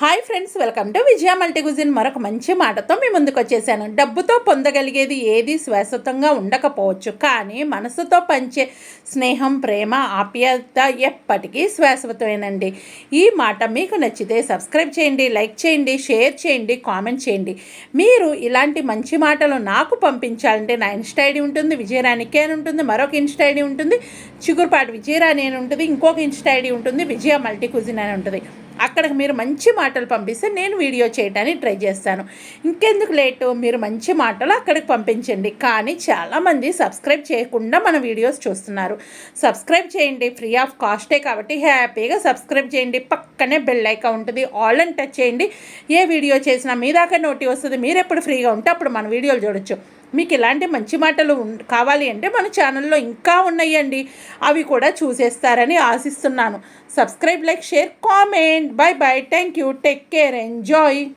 Hi friends welcome to Vijaya మల్టీగుజిన్ మరొక మంచి మాటతో మీ ముందుకు వచ్చేసాను. డబ్బుతో పొందగలిగేది ఏది శాశ్వతంగా ఉండకపోవచ్చు కానీ మనసుతో పంచే స్నేహం ప్రేమ ఆప్యాయత ఎప్పటికీ శాశ్వతమేనండి ఈ మాట మీకు నచ్చితే సబ్స్క్రైబ్ చేయండి లైక్ చేయండి షేర్ చేయండి కామెంట్ చేయండి. మీరు ఇలాంటి మంచి మాటలు నాకు పంపించాలంటే నా ఇన్స్టా ఐడి ఉంటుంది విజయరాణికే అని ఉంటుంది మరొక ఇన్స్టా ఐడి ఉంటుంది చిగురుపాటి విజయరాణి అని ఉంటుంది ఇంకొక ఇన్స్టా ఐడి ఉంటుంది విజయ మల్టీ కుజిన్ అని ఉంటుంది. అక్కడికి మీరు మంచి మాటలు పంపిస్తే నేను వీడియో చేయడానికి ట్రై చేస్తాను. ఇంకెందుకు లేటు? మీరు మంచి మాటలు అక్కడికి పంపించండి. కానీ చాలామంది సబ్స్క్రైబ్ చేయకుండా మన వీడియోస్ చూస్తున్నారు. సబ్స్క్రైబ్ చేయండి. ఫ్రీ ఆఫ్ కాస్టే కాబట్టి హ్యాపీగా సబ్స్క్రైబ్ చేయండి. పక్కనే బెల్ ఐకా ఉంటుంది. ఆల్ అండ్ టచ్ చేయండి. ఏ వీడియో చేసినా మీ దాకా నోటి వస్తుంది. మీరు ఎప్పుడు ఫ్రీగా ఉంటే అప్పుడు మన వీడియోలు చూడొచ్చు. మీకు ఇలాంటి మంచి మాటలు కావాలి అంటే మన ఛానల్లో ఇంకా ఉన్నాయండి. అవి కూడా చూసేస్తారని ఆశిస్తున్నాను. Subscribe like share comment. Bye bye. Thank you take care. Enjoy.